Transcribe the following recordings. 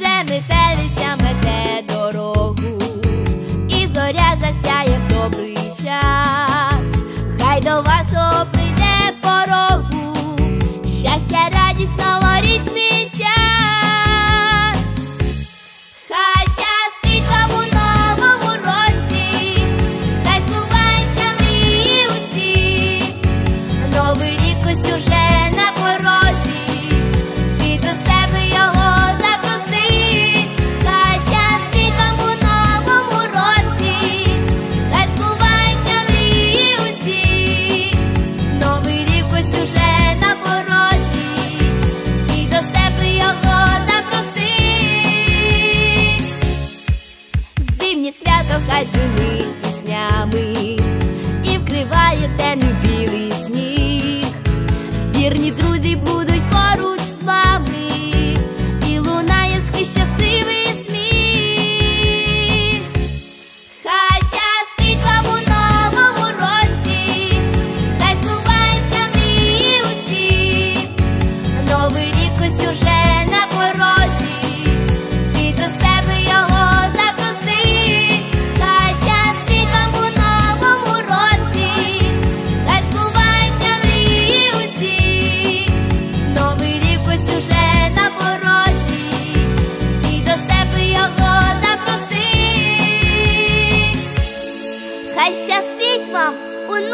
ще метелиця мете дорогу, і зоря засяє в добрий час, хай до вашого прийде порогу, щастя, радість новорічний. лето хай звенить піснями, і вкриває землю білий сніг. Вірні друзі будуть.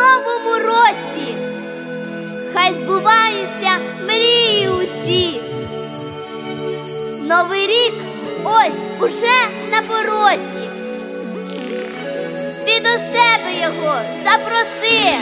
новому році, хай збуваються мрії усі. Новий рік ось уже на порозі. Ти до себе його запроси.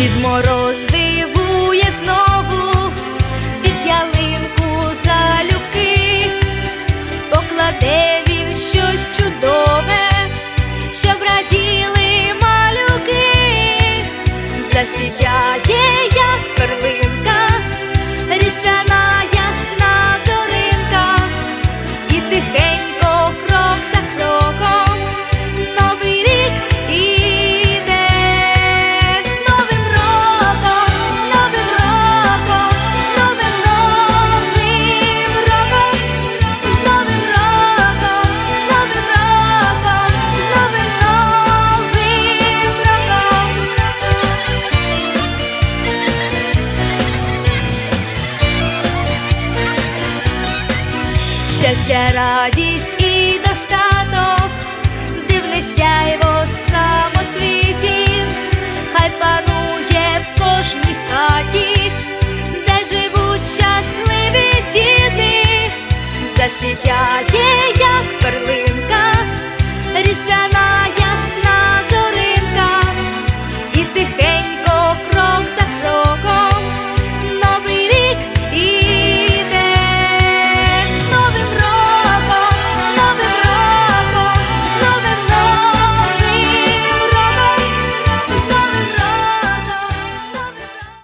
Дід мороз дивує знову під ялинку залюбки, покладе він щось чудове, щоб раділи малюки, засіяв. щастя, радість і достаток, дивне сяйво самоцвітів, хай панує в кожній хаті, де живуть щасливі діти, засіяє.